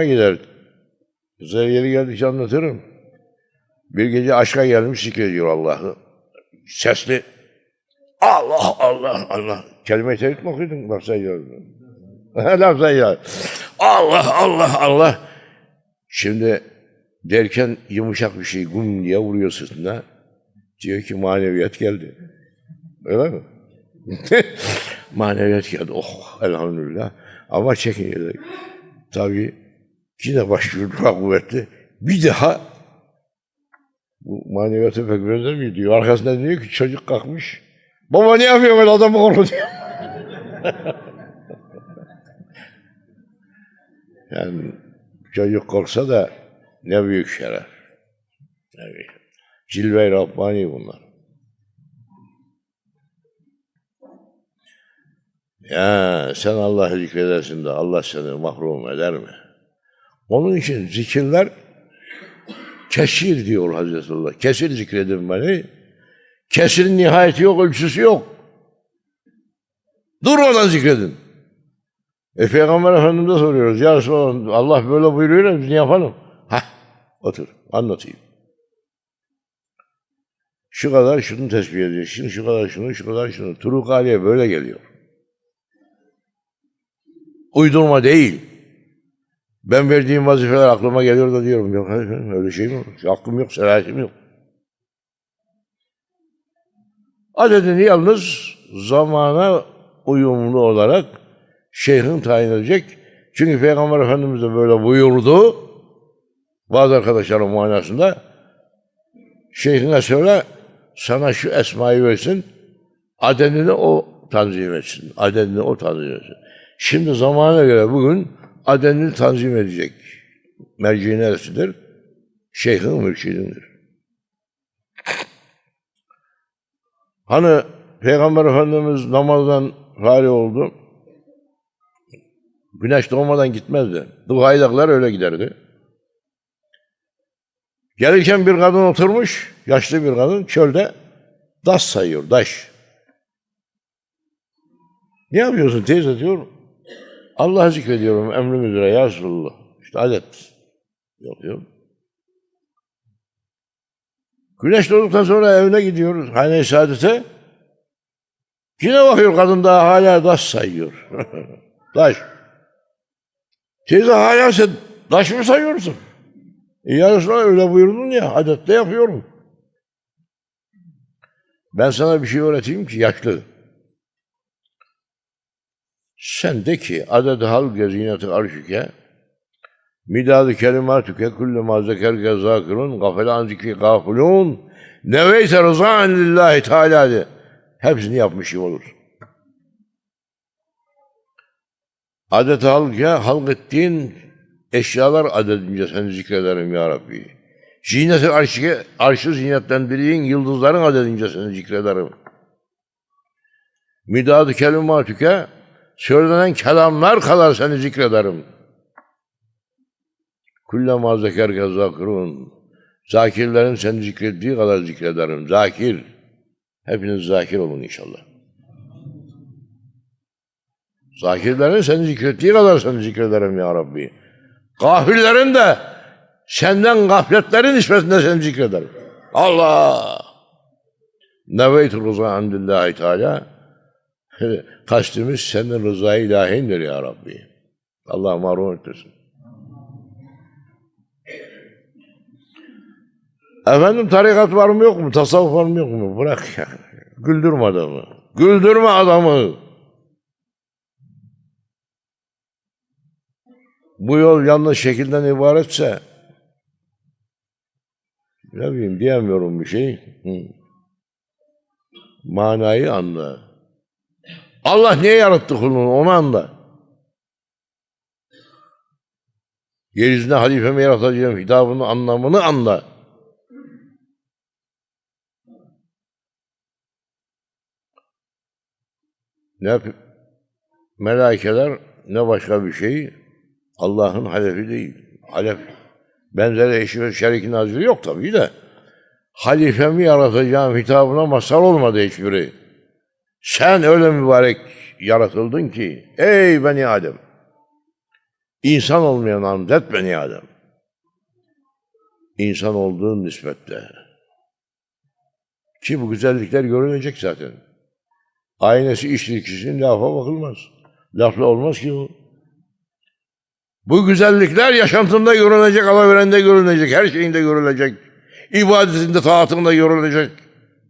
gider. Size yeri geldikçe anlatırım. Bir gece aşka gelmiş zikrediyor Allah'ı. Sesli. Allah Allah Allah. Kelime-i tevhid mi okudun? Laf sayıyor. Laf sayıyor. Allah Allah Allah. Şimdi derken yumuşak bir şey gum diye vuruyor sırtına. Diyor ki maneviyat geldi. Öyle mi? maneviyat geldi. Oh elhamdülillah. Ama çekince tabii yine başlıyor daha kuvvetli. Bir daha bu maneviyata pek benzemiyor diyor. Arkasından diyor ki çocuk kalkmış. Baba ne yapıyorsun öyle adamı korkutuyor. yani çocuk korksa da ne büyük şeref. Ne büyük. Cilve-i Rabbani bunlar. Ya sen Allah'ı zikredersin de Allah seni mahrum eder mi? Onun için zikirler kesir diyor Hazreti Allah. Kesir zikredin beni. Kesirin nihayeti yok, ölçüsü yok. Durmadan zikredin. E Peygamber Efendimiz'e soruyoruz. Ya Resulallah Allah böyle buyuruyor ya biz ne yapalım? Hah otur anlatayım. Şu kadar şunu tesbih edeceksin, şu kadar şunu, şu kadar şunu. Turuk Aliye böyle geliyor. Uydurma değil. Ben verdiğim vazifeler aklıma geliyor da diyorum. Yok öyle şey mi? Aklım yok, selahiyetim yok. Adedini yalnız zamana uyumlu olarak şeyhin tayin edecek. Çünkü Peygamber Efendimiz de böyle buyurdu. Bazı arkadaşlarım manasında şeyhine söyle sana şu esmayı versin. Adedini o tanzim etsin. Adedini o tanzim etsin. Şimdi zamana göre bugün adedini tanzim edecek. Merci neresidir? Şeyhin mürşidindir. Hani Peygamber Efendimiz namazdan fari oldu. Güneş doğmadan gitmezdi. Duhaydaklar öyle giderdi. Gelirken bir kadın oturmuş, yaşlı bir kadın çölde daş sayıyor, daş. Ne yapıyorsun teyze diyor. Allah'ı zikrediyorum emrim üzere ya Resulullah. İşte adet yapıyor. Güneş doğduktan sonra evine gidiyoruz. Hane-i Saadet'e. Yine bakıyor kadın daha hala taş sayıyor. taş. Teyze hala sen taş mı sayıyorsun? E ya Resulallah öyle buyurdun ya, adette yapıyorum. Ben sana bir şey öğreteyim ki yaşlı. Sen de ki adet hal gezineti arşike midadı kelimatüke kullu ma zekerke zakirun gafele an zikri gafulun neveyse rızan lillahi teala de. Hepsini yapmış olur. Adet halke halk ettiğin eşyalar adedince seni zikrederim ya Rabbi. Ziyneti arşı, arşı zinetlendirdiğin yıldızların adedince seni zikrederim. Midadı kelimatüke söylenen kelamlar kadar seni zikrederim. Kullema zekerke zakirun. Zakirlerin seni zikrettiği kadar zikrederim. Zakir. Hepiniz zakir olun inşallah. Zakirlerin seni zikrettiği kadar seni zikrederim ya Rabbi. Gafillerin de senden gafletlerin nispetinde seni zikrederim. Allah! Neveytu rıza andillahi teala. Kastımız senin rızayı ilahindir ya Rabbi. Allah mahrum etmesin. Efendim tarikat var mı yok mu? Tasavvuf var mı yok mu? Bırak ya. Güldürme adamı. Güldürme adamı. Bu yol yanlış şekilden ibaretse ne bileyim diyemiyorum bir şey. Hı. Manayı anla. Allah niye yarattı kulunu onu anla. Yeryüzünde halifemi yaratacağım hitabının anlamını anla. Ne melaikeler ne başka bir şey Allah'ın halefi değil. Halef benzeri eşi ve şeriki naziri yok tabii de. Halifemi yaratacağım hitabına mazhar olmadı hiçbiri. Sen öyle mübarek yaratıldın ki ey beni Adem. İnsan olmayan namzet et beni Adem. İnsan olduğun nispetle. Ki bu güzellikler görülecek zaten. Aynesi içli kişinin lafa bakılmaz. Lafla olmaz ki bu. Bu güzellikler yaşantında görülecek, alaverende görülecek, her şeyinde görülecek. İbadetinde, taatında görülecek.